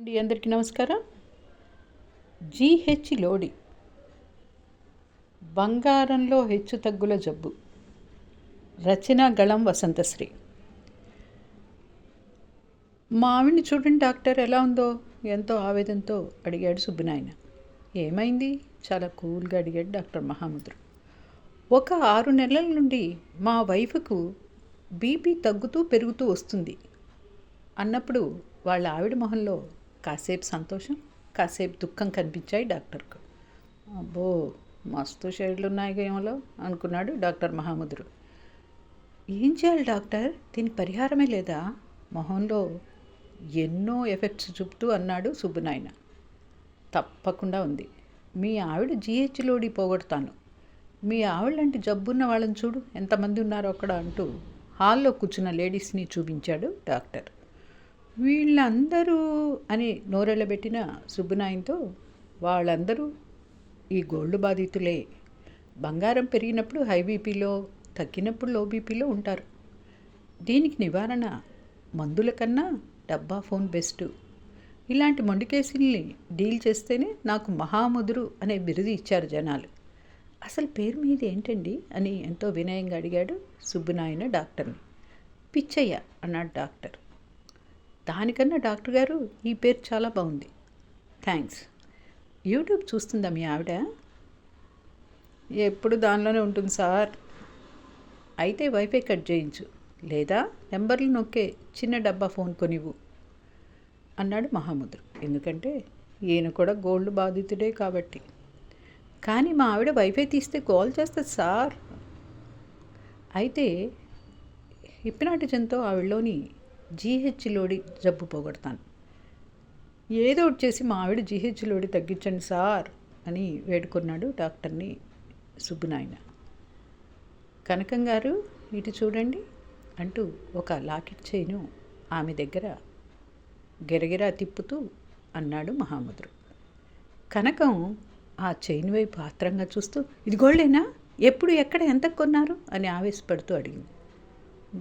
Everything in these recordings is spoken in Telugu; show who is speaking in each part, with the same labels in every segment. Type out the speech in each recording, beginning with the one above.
Speaker 1: అండి అందరికీ నమస్కారం. జీహెచ్ లోడి. బంగారంలో హెచ్చు తగ్గుల జబ్బు. రచన గళం వసంతశ్రీ. మా ఆవిడ్ని చూడండి డాక్టర్ ఎలా ఉందో? ఎంతో ఆవేదనతో అడిగాడు సుబ్బినాయన. ఏమైంది? చాలా కూల్గా అడిగాడు డాక్టర్ మహాముద్రు. ఒక ఆరు నెలల నుండి మా వైఫ్కు బీపీ తగ్గుతూ పెరుగుతూ వస్తుంది అన్నప్పుడు వాళ్ళ ఆవిడ మొహంలో కాసేపు సంతోషం కాసేపు దుఃఖం కనిపించాయి డాక్టర్కు. అబ్బో మస్తు షేడ్లు ఉన్నాయి గేమలో అనుకున్నాడు డాక్టర్ మహాముదురు. ఏం చేయాలి డాక్టర్? దీని పరిహారమే లేదా? మొహంలో ఎన్నో ఎఫెక్ట్స్ చూపుతూ అన్నాడు సుబ్బునాయన. తప్పకుండా ఉంది. మీ ఆవిడ జిహెచ్లోడి పోగొడతాను. మీ ఆవిడంటే జబ్బున్న వాళ్ళని చూడు ఎంతమంది ఉన్నారో అక్కడ అంటూ హాల్లో కూర్చున్న లేడీస్ని చూపించాడు డాక్టర్. వీళ్ళందరూ అని నోరెళ్ళబెట్టిన సుబ్బునాయంతో వాళ్ళందరూ ఈ గోల్డ్ బాధితులే. బంగారం పెరిగినప్పుడు హై బీపీలో తగ్గినప్పుడు లో బీపీలో ఉంటారు. దీనికి నివారణ మందుల కన్నా డబ్బా ఫోన్ బెస్ట్. ఇలాంటి మొండి కేసుల్ని డీల్ చేస్తేనే నాకు మహాముదురు అనే బిరుదు ఇచ్చారు జనాలు. అసలు పేరు మీద ఏంటండి అని ఎంతో వినయంగా అడిగాడు సుబ్బునాయన డాక్టర్ని. పిచ్చయ్య అన్నాడు డాక్టర్. దానికన్నా డాక్టర్ గారు ఈ పేరు చాలా బాగుంది. థ్యాంక్స్. యూట్యూబ్ చూస్తుందా మీ ఆవిడ? ఎప్పుడు దానిలోనే ఉంటుంది సార్. అయితే వైఫై కట్ చేయించు. లేదా నెంబర్లు నొక్కే చిన్న డబ్బా ఫోన్ కొనివ్వు అన్నాడు మహాముద్రు. ఎందుకంటే ఈయన కూడా గోల్డ్ బాధితుడే కాబట్టి. కానీ మా ఆవిడ వైఫై తీస్తే కాల్ చేస్తుంది సార్. అయితే హిప్నాటిజంతో ఆవిడలోని జీహెచ్లోడి జబ్బు పోగొడతాను. ఏదో ఒకటి చేసి మా ఆవిడ జీహెచ్లోడి తగ్గించండి సార్ అని వేడుకున్నాడు డాక్టర్ని సుబ్బునాయన. కనకం గారు ఇటు చూడండి అంటూ ఒక లాకెట్ చైను ఆమె దగ్గర గిరగిరా తిప్పుతూ అన్నాడు మహాముద్రు కనకం ఆ చైన్ వైపు ఆత్రంగా చూస్తూ ఇదిగోళ్ళేనా? ఎప్పుడు ఎక్కడ ఎంత కొన్నారు? అని ఆవేశపడుతూ అడిగింది.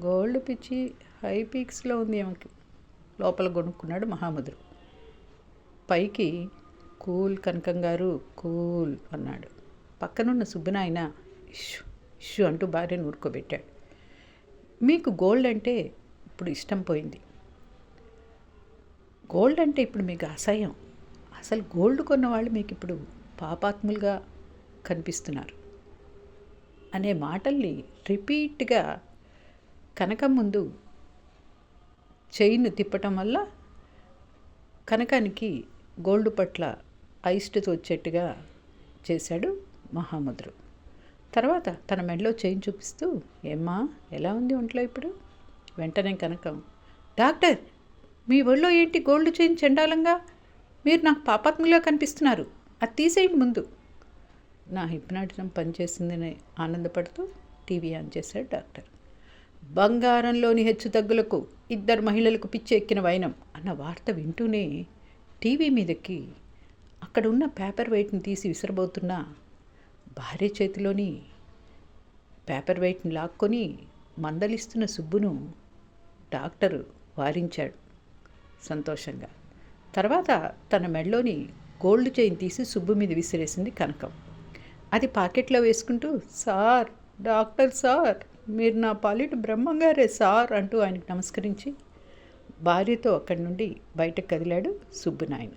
Speaker 1: గోల్డ్ పిచ్చి హై పీక్స్లో ఉంది ఆమెకి. లోపల కొనుక్కున్నాడు మహాముద్రు పైకి కూల్ కనకం గారు కూల్ అన్నాడు. పక్కనున్న సుబ్బనాయన ఇష్యు ఇష్యు అంటూ భార్యను ఊరుకోబెట్టాడు. మీకు గోల్డ్ అంటే ఇప్పుడు ఇష్టం పోయింది. గోల్డ్ అంటే ఇప్పుడు మీకు అసహ్యం. అసలు గోల్డ్ కొన్న వాళ్ళు మీకు ఇప్పుడు పాపాత్ములుగా కనిపిస్తున్నారు. అనే మాటల్ని రిపీట్గా కనకం ముందు చైన్ తిప్పటం వల్ల కనకానికి గోల్డ్ పట్ల అయిష్టత వచ్చేట్టుగా చేశాడు మహాముద్రు. తర్వాత తన మెడలో చైన్ చూపిస్తూ ఏమ్మా ఎలా ఉంది ఒంట్లో ఇప్పుడు? వెంటనే కనకం డాక్టర్ మీ ఒళ్ళో ఏంటి గోల్డ్ చైన్ చెండాలంగా? మీరు నాకు పాపాత్మగా కనిపిస్తున్నారు. అది తీసేయండి ముందు. నా హిప్నాటిజం పనిచేసిందని ఆనందపడుతూ టీవీ ఆన్ చేశాడు డాక్టర్. బంగారంలోని హెచ్చు తగ్గులకు ఇద్దరు మహిళలకు పిచ్చి ఎక్కిన వైనం అన్న వార్త వింటూనే టీవీ మీదకి అక్కడ ఉన్న పేపర్ వెయిట్ని తీసి విసిరబోతున్న భార్య చేతిలోని పేపర్ వెయిట్ని లాక్కొని మందలిస్తున్న సుబ్బును డాక్టరు వారించాడు సంతోషంగా. తర్వాత తన మెడలోని గోల్డ్ చైన్ తీసి సుబ్బు మీద విసిరేసింది కనకం. అది పాకెట్లో వేసుకుంటూ సార్ డాక్టర్ సార్ మీరు నా పాలిటి బ్రహ్మంగారే సార్ అంటూ ఆయనకు నమస్కరించి భార్యతో అక్కడి నుండి బయటకు కదిలాడు సుబ్బునాయన